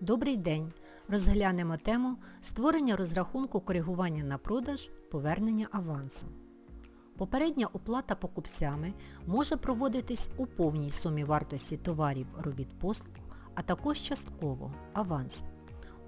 Добрий день! Розглянемо тему створення розрахунку коригування на продаж, повернення авансу. Попередня оплата покупцями може проводитись у повній сумі вартості товарів, робіт послуг, а також частково аванс.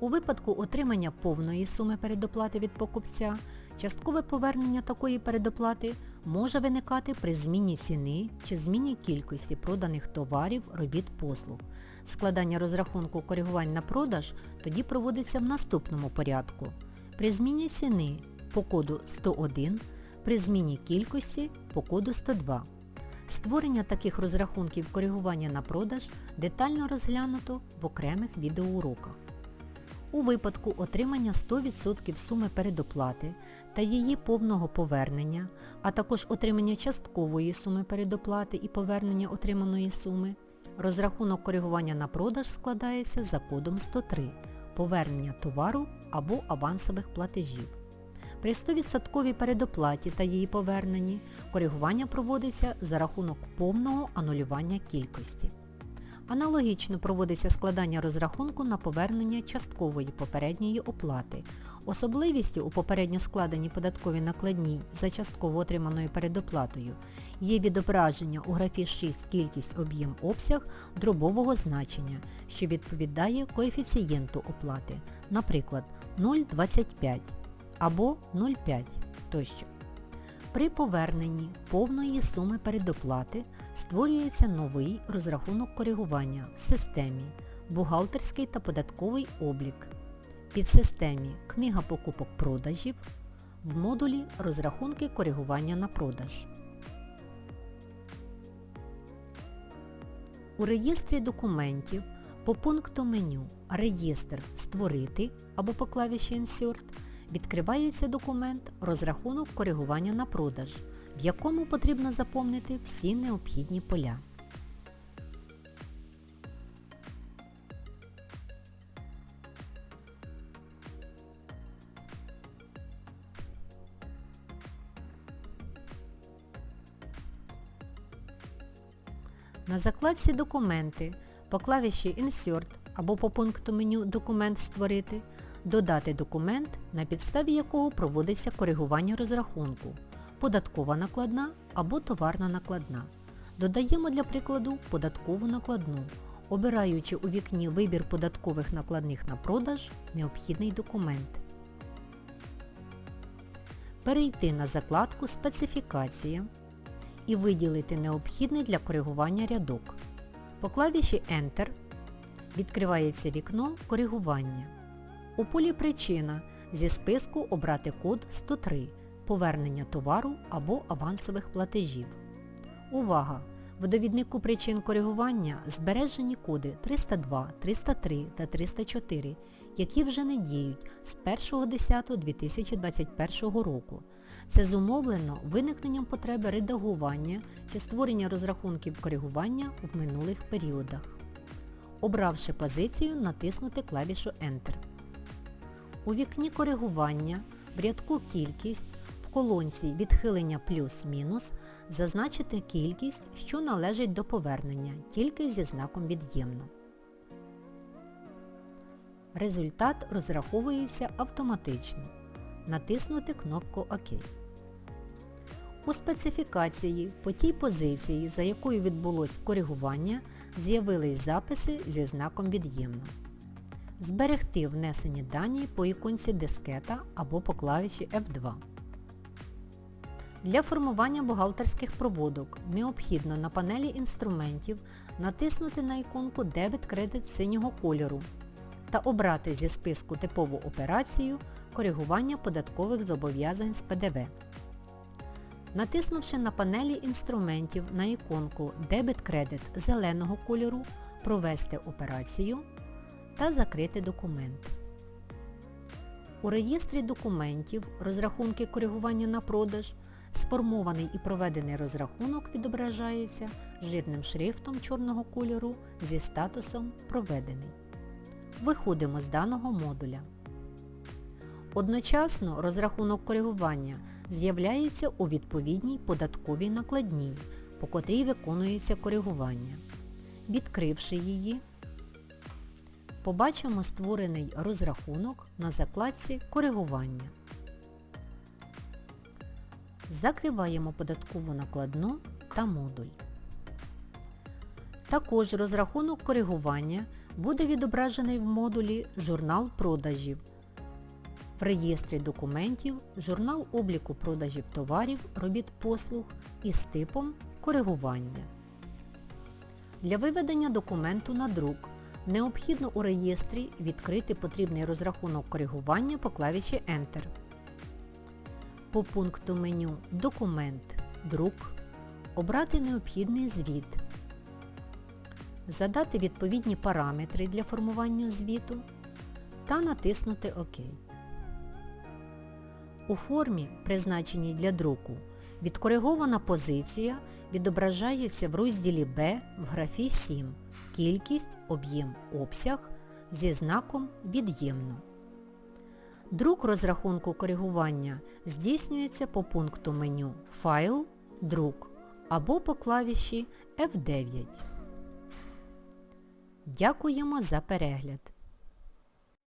У випадку отримання повної суми передоплати від покупця, часткове повернення такої передоплати може виникати при зміні ціни чи зміні кількості проданих товарів, робіт послуг. Складання розрахунку коригувань на продаж тоді проводиться в наступному порядку. При зміні ціни по коду 101, при зміні кількості по коду 102. Створення таких розрахунків коригування на продаж детально розглянуто в окремих відеоуроках. У випадку отримання 100% суми передоплати та її повного повернення, а також отримання часткової суми передоплати і повернення отриманої суми, розрахунок коригування на продаж складається за кодом 103 повернення товару або авансових платежів. При 100% передоплаті та її поверненні коригування проводиться за рахунок повного анулювання кількості. Аналогічно проводиться складання розрахунку на повернення часткової попередньої оплати. Особливістю у попередньо складеній податковій накладній за частково отриманою передоплатою є відображення у графі 6 кількість об'єм обсяг дробового значення, що відповідає коефіцієнту оплати, наприклад 0,25 або 0,5 тощо. При поверненні повної суми передоплати створюється новий розрахунок коригування в системі Бухгалтерський та податковий облік, підсистемі Книга покупок продажів в модулі Розрахунки коригування на продаж. У реєстрі документів по пункту меню Реєстр Створити або по клавіші Insert відкривається документ Розрахунок коригування на продаж, в якому потрібно заповнити всі необхідні поля. На закладці Документи по клавіші Insert або по пункту меню Документ Створити додати документ, на підставі якого проводиться коригування розрахунку, податкова накладна або товарна накладна. Додаємо для прикладу податкову накладну, обираючи у вікні Вибір податкових накладних на продаж необхідний документ. Перейти на закладку Специфікація і виділити необхідний для коригування рядок. По клавіші Enter відкривається вікно Коригування. У полі Причина зі списку обрати код 103 Повернення товару або авансових платежів. Увага! В довіднику причин коригування збережені коди 302, 303 та 304, які вже не діють з 1.10.2021 року. Це зумовлено виникненням потреби редагування чи створення розрахунків коригування в минулих періодах. Обравши позицію, натиснути клавішу Enter. У вікні коригування в рядку Кількість колонці Відхилення плюс-мінус зазначити кількість, що належить до повернення, тільки зі знаком від'ємно. Результат розраховується автоматично. Натиснути кнопку ОК. У специфікації по тій позиції, за якою відбулось коригування, з'явились записи зі знаком від'ємно. Зберегти внесені дані по іконці дискета або по клавіші F2. Для формування бухгалтерських проводок необхідно на панелі інструментів натиснути на іконку Дебет кредит синього кольору та обрати зі списку типову операцію коригування податкових зобов'язань з ПДВ. Натиснувши на панелі інструментів на іконку Дебет кредит зеленого кольору Провести операцію та закрити документ. У реєстрі документів розрахунки коригування на продаж сформований і проведений розрахунок відображається жирним шрифтом чорного кольору зі статусом Проведений. Виходимо з даного модуля. Одночасно розрахунок коригування з'являється у відповідній податковій накладній, по котрій виконується коригування. Відкривши її, побачимо створений розрахунок на закладці Коригування. Закриваємо податкову накладну та модуль. Також розрахунок коригування буде відображений в модулі Журнал продажів. В реєстрі документів журнал обліку продажів товарів, робіт послуг із типом коригування. Для виведення документу на друк необхідно у реєстрі відкрити потрібний розрахунок коригування по клавіші Enter. По пункту меню Документ Друк обрати необхідний звіт, задати відповідні параметри для формування звіту та натиснути ОК. У формі, призначеній для друку, відкоригована позиція відображається в розділі Б в графі 7 Кількість, об'єм, обсяг зі знаком від'ємно. Друк розрахунку коригування здійснюється по пункту меню Файл, Друк або по клавіші F9. Дякуємо за перегляд!